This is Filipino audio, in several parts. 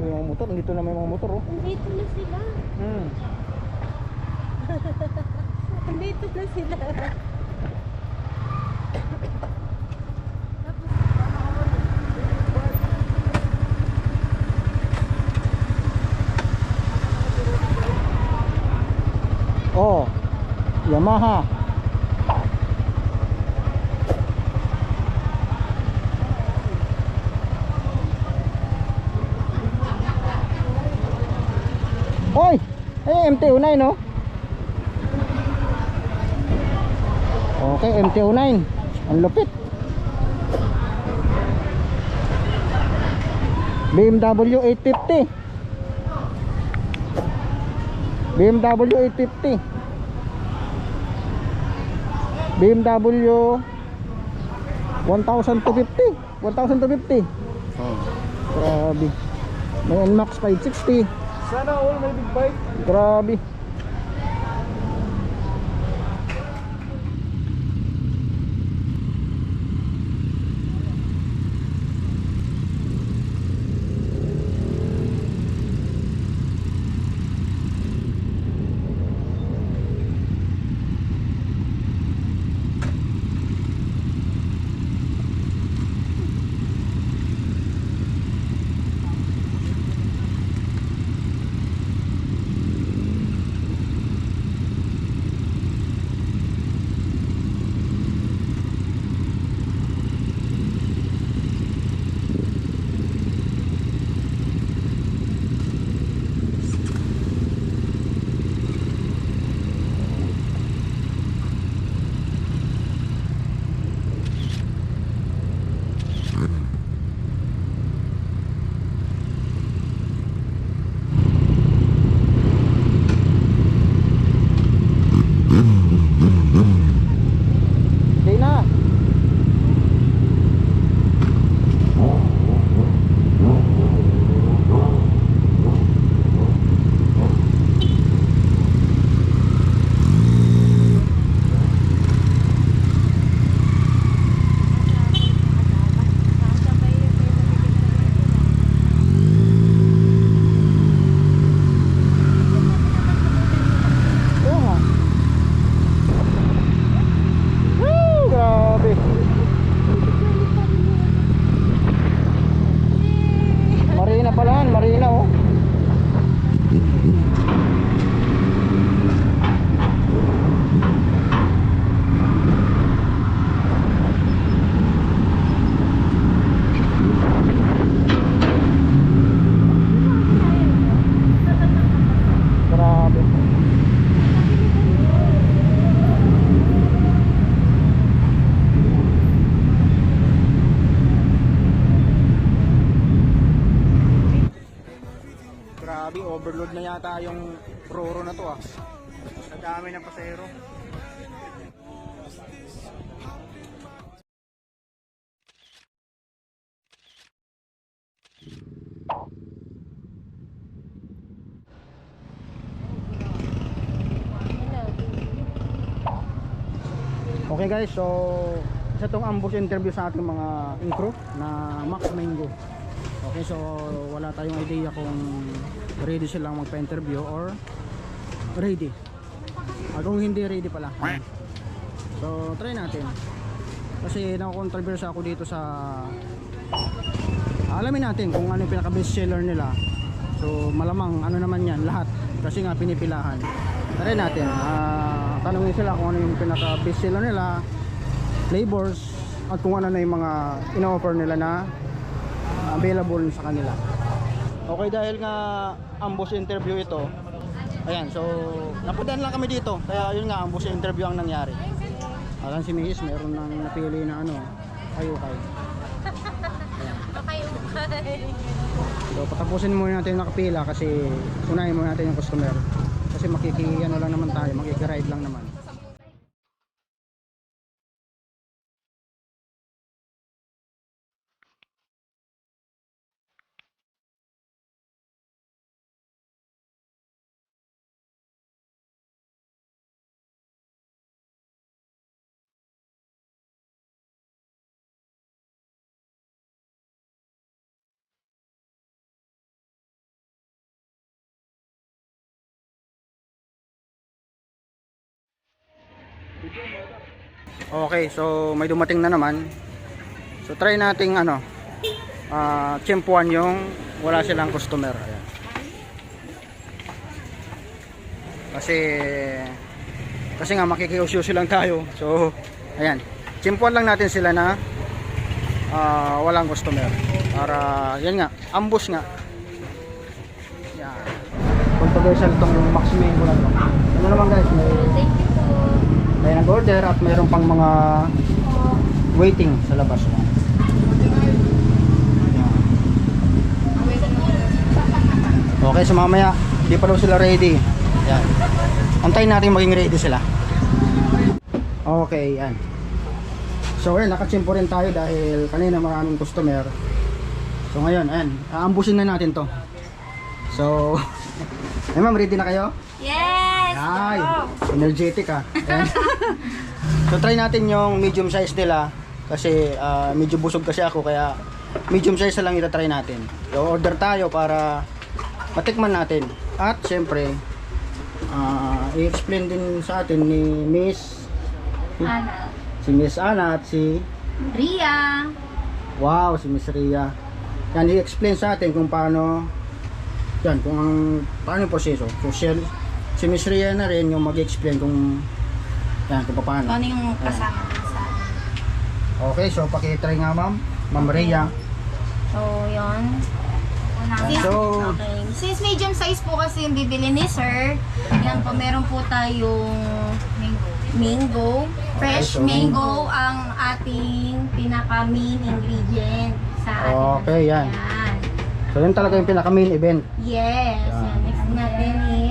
motor. Dito na may mga motor oh. Nandito na sila. Hmm. Nandito na sila. Oh. Yamaha. Hoy! Eh, MT-09 no? Okay, MT-09 Ang lupit. BMW 850 BMW 850 BMW 1,250 1,250 oh, Grabe. May NMAX 560 Sana all may big bike. Grabe dami ng pasero. Okay guys, so isa tong ambush interview sa ating mga in-crew na Max Mango. Okay, so wala tayong idea kung ready silang magpa-interview or ready. Ah, kung hindi ready pala. So try natin. Kasi nako-controversy ako dito sa alamin natin kung ano yung pinaka best seller nila. So malamang ano naman yan lahat kasi nga pinipilahan. Try natin. Ah, tanungin sila kung ano yung pinaka best seller nila, flavors at kung ano na yung mga ino-offer nila na available sa kanila. Okay dahil nga ambush interview ito. Ayan, so napadaan lang kami dito. Kaya yun nga ambush interview ang nangyari. Alam si Mihis, meron nang napili na ano, kayukay. Okay. So patapusin muna natin yung nakapila kasi unahin muna natin yung customer. Kasi makiki ano lang naman tayo, makiki-ride lang naman. Okay, so may dumating na naman. So try nating ano, ah tiyempuan yung wala silang customer. Ayan. Kasi kasi nga makikiusyoso lang tayo. So ayan, tiyempuan lang natin sila na ah, walang customer. Para yan nga, ambush nga. Yan. Controversial tong Max Mango na to. Ano naman guys, may. May nag-order at mayroon pang mga waiting sa labas. Okay, so mamaya, di pa daw sila ready. Yan. Antayin natin maging ready sila. Okay, yan. So, ayan, nakachimpo rin tayo dahil kanina maraming customer. So, ngayon, ayan, aambusin na natin to. So, ay ma'am, ready na kayo? Ay, energetic ah. Ayan. so try natin yung medium size nila kasi ah, medyo busog kasi ako kaya medium size lang ita-try natin. So order tayo para matikman natin. At syempre, ah, i-explain din sa atin ni Miss Ana. si Miss Ana at si Ria. Wow, si Miss Ria. Yan i-explain sa atin kung paano yan, kung ang paano yung proseso. So siya, si Miss Ria na rin yung mag-explain kung yan, kung paano. Ano yung kasama sa Okay, so pakitry nga ma'am. Ma'am Rhea. So, yun. Since, So- okay. Since medium size po kasi yung bibili ni sir, yan po, meron po tayong mango. Fresh Okay, so- mango ang ating pinaka main ingredient sa ating Okay, yan. yan. So yun talaga yung pinaka main event. Yes. Yan. Yan. Next natin is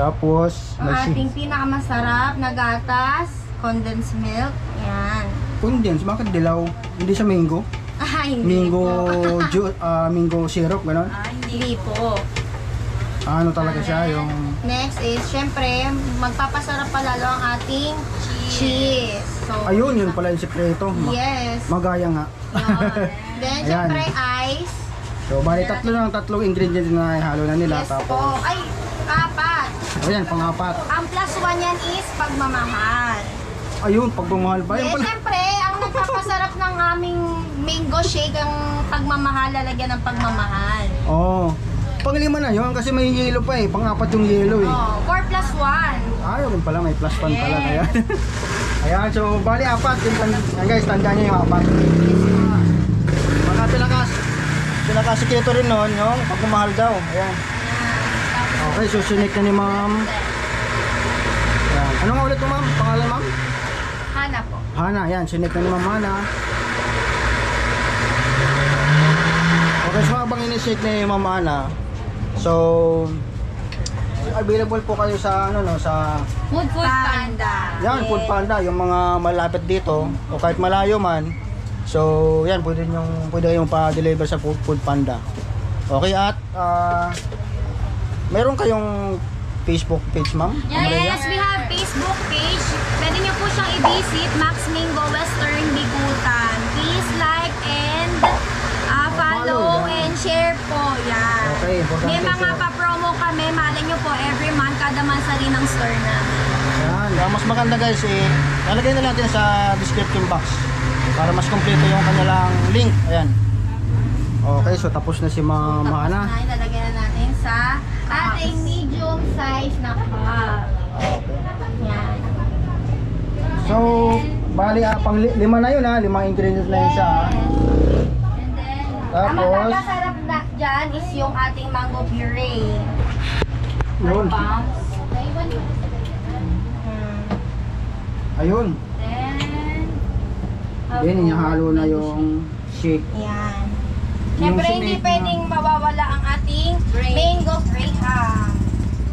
Tapos, ang ating pinakamasarap na gatas, condensed milk. Yan. Condense, bakit dilaw? Hindi sa mango? Ah, hindi Mango, po. ju- ah, mango syrup, gano'n? Ah, hindi po. Ano talaga siya, yung... Next is, syempre, magpapasarap pa lalo ang ating cheese. So, Ayun, yun pala yung sikreto. Ma- Yes. Magaya nga. Yun. Then, Ayan. syempre, ice. So, bali tatlo lang, tatlong ingredients na ihalo na nila. Yes tapos, po. Ay. Ayan, pangapat. Ang plus one yan is pagmamahal. Ayun, pagmamahal ba? Yun Yes, pala. syempre, ang nagpapasarap ng aming mango shake ang pagmamahal, lalagyan ng pagmamahal. Oo. Oh. Panglima na yun kasi may yellow pa eh. Pangapat yung yellow eh. Oh, 4 plus 1. Ah, yun pala, may plus one pala. Yes. Ayan. Ayan, so bali apat. Yung, tan- ayan guys, tandaan nyo yung apat. Mga pinakas, pinakas sikreto rin nun, yung pagmamahal daw. Ayan. Okay, so sinik na ni ma'am. Ayan. Ano nga ulit mo ma'am? Pangalan ma'am? Hana po. Hana, yan. Sinik na ni ma'am Hana. Okay, so habang na yung ma'am Hana, so available po kayo sa ano no sa Food Food Panda. Yan, Food Panda, yung mga malapit dito o kahit malayo man. So, yan, pwede yung pwede yung pa-deliver sa Food, Food Panda. Okay, at ah, meron kayong Facebook page, ma'am? Ma'am Rhea? Yes, we have Facebook page. Pwede niyo po siyang i-visit, Max Mingo Western Bigutan. Please like and uh, follow and share po. Yan. Okay, importante May mga siya. pa-promo kami. Malay niyo po, every month, kada mansari ng store namin. Yan, Kaya mas maganda guys eh, lalagay na natin sa description box para mas kompleto yung kanilang link. Ayan. Okay, so tapos na si Ma'am Tapos Hana. na, ilalagay na natin sa ating medium size na cup. Yan. So, bali ah, pang li- lima na yun ha, limang ingredients na yun siya ah. ha. And then, ang Tapos? magkakasarap na dyan is yung ating mango puree. Yun. Hmm. Ayun. Then, Yan, inihalo na yung shake. Yan. Yung Siyempre, hindi na- pwedeng mawawala ang ating mango graham.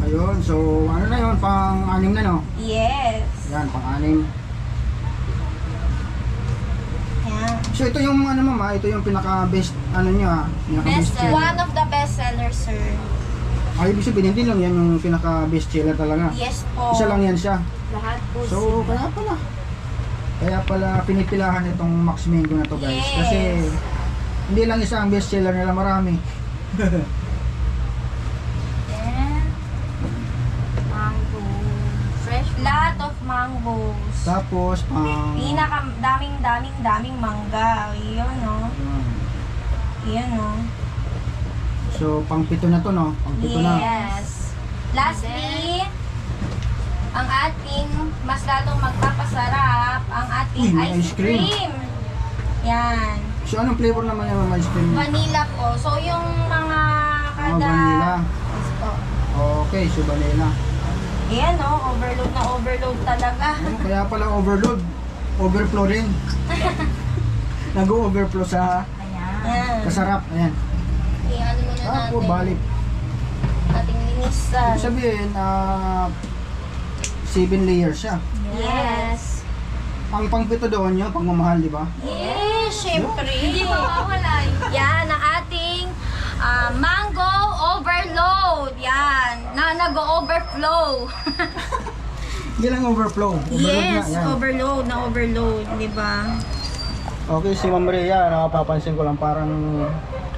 Ayun, so ano na yun, pang-anim na no? Yes. Yan, pang-anim. Yan. So ito yung ano mama, ito yung pinaka-best ano nyo ha, pinaka-best Best, seller. one of the best sellers, sir. Ay, ibig sabihin, hindi lang yan yung pinaka-best seller talaga. Yes po. Isa lang yan siya. Lahat po. So, sila. kaya pala. Kaya pala pinipilahan itong Max Mango na to guys. Yes. Kasi hindi lang isa ang best seller nila, marami. Then, mango. Fresh. Lot of mangoes. Tapos, pang... Pinaka daming daming daming mangga. Iyon no. Iyon no. So, pang pito na to, no? Pang pito na. Yes. Lastly, ang ating mas lalong magpapasarap, ang ating Uy, ice ice cream. cream. Yan. So, anong flavor naman yung ice cream? Vanilla po. So, yung mga kada... vanilla. Yes po. Okay, so vanilla. Yan no, overload na overload talaga. Ano, kaya pala overload. Overflow rin. Nag-overflow sa Ayan. kasarap. Ayan. I-ano muna Ah, po, natin. balik. Ating linisan. Ibig sabihin, ah, seven layers siya. Yes. Ang pangpito doon yun, pangmamahal, di ba? Yes, syempre. Hindi mawawala. Yan, ang ating ah, mango overload. Yan, na nag-overflow. Hindi lang overflow. Overload yes, na, yan. overload na overload, di ba? Okay, si Ma'am Maria, nakapapansin ko lang parang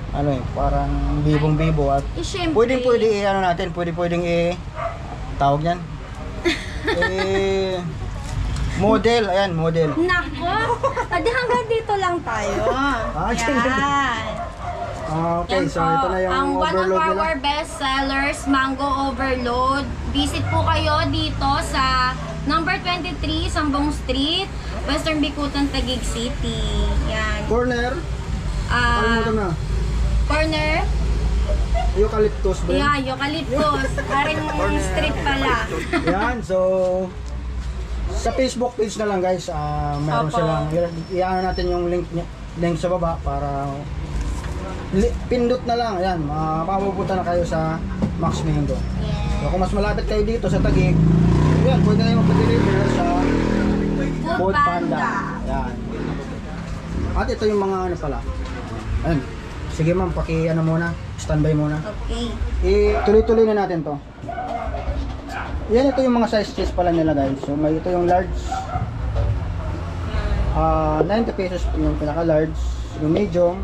ano eh, parang bibong-bibo at Eh, syempre. pwedeng pwede i ano natin, pwede pwedeng i tawag niyan. eh model, ayan, model. Nako, adi hanggang dito lang tayo. Ah, dyan Yan. Okay, Yan so po, ito na yung ang one of overload nila. our best sellers, Mango Overload. Visit po kayo dito sa number 23, Sambong Street, Western Bikutan, Taguig City. Yan. Corner, Ah, kalimutan na. corner, Eucalyptus ba yun? yeah, Eucalyptus. Aring street pala. Yan, so sa Facebook page na lang guys, ah meron Opo. silang i- i-ano natin yung link niya- link sa baba para pindot na lang, ayan, uh, mapupunta na kayo sa Max Mingo. So kung mas malapit kayo dito sa Taguig, yan, pwede na yung magpa-deliver sa Food Panda. Yan. At ito yung mga ano pala. Ayan. Sige ma'am, paki ano muna, standby muna. Okay. I-tuloy-tuloy na natin to. Yan, ito yung mga size cheese pala nila guys. So, may ito yung large. Ah, 90 pesos yung pinaka-large. Yung medium,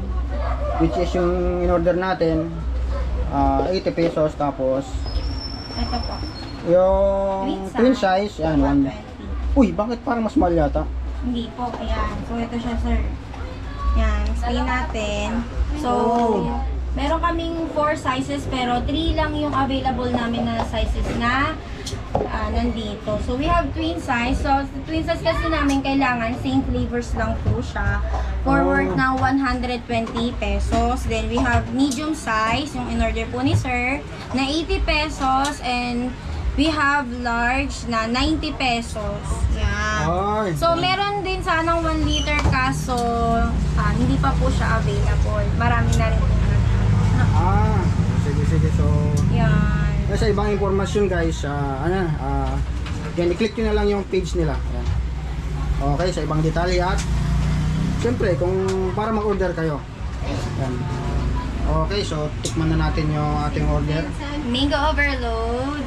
which is yung in-order natin, ah 80 pesos. Tapos, Ito po. yung Twin twin size, yan, one. 120. Uy, bakit parang mas mahal yata? Hindi po, ayan. So, ito siya, sir. Yan, screen natin. So, meron kaming 4 sizes, pero 3 lang yung available namin na sizes na ah, nandito. So, we have twin size. So, sa twin size kasi namin kailangan same flavors lang po siya. For Oh. worth ng 120 pesos. Then, we have medium size, yung in-order po ni sir, na 80 pesos. And, we have large na 90 pesos. Yan. Ay. So, meron din sanang 1 liter kaso ah, hindi pa po siya available. Marami na rin po. Ah, sige, sige. So, Yan. Kaya sa ibang informasyon guys, ah, ano, ah, yan, i-click nyo na lang yung page nila. Yan. Okay, sa ibang detalye at siyempre, kung para mag-order kayo. Yan. Okay, so tikman na natin yung ating order. Mango overload.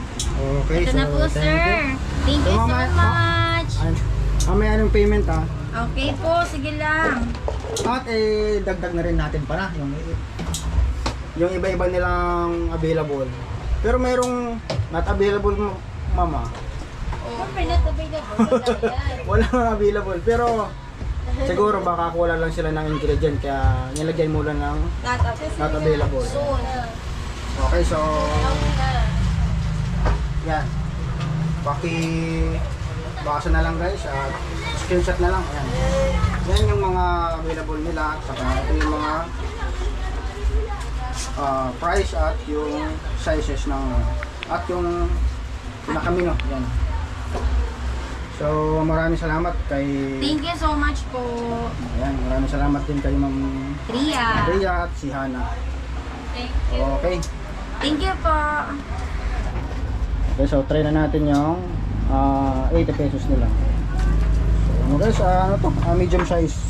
Okay, Ito so na po, thank sir. you. Thank So, you so mama- much. Ay, Mamaya anong payment ah. Okay po, sige lang. At eh, dagdag na rin natin para yung yung iba-iba nilang available. Pero merong not available mama. Siyempre, not available. Wala nga available. Pero siguro baka kuwala lang sila ng ingredient kaya nilagyan mo lang ng Not available. not available. Soon. Okay, so yan. Paki baka na lang guys at screenshot na lang. Ayan. Yan yung mga available nila at saka ito yung mga ah, price at yung sizes ng at yung pinakamino. Yan. So maraming salamat kay Thank you so much po, Ayan, maraming salamat din kay Ma'am Ria. Rhea at si Hana. Okay. Thank you po. Okay, so try na natin yung ah, 80 pesos nila. So, ano guys, ah, ano to? Ah, medium size.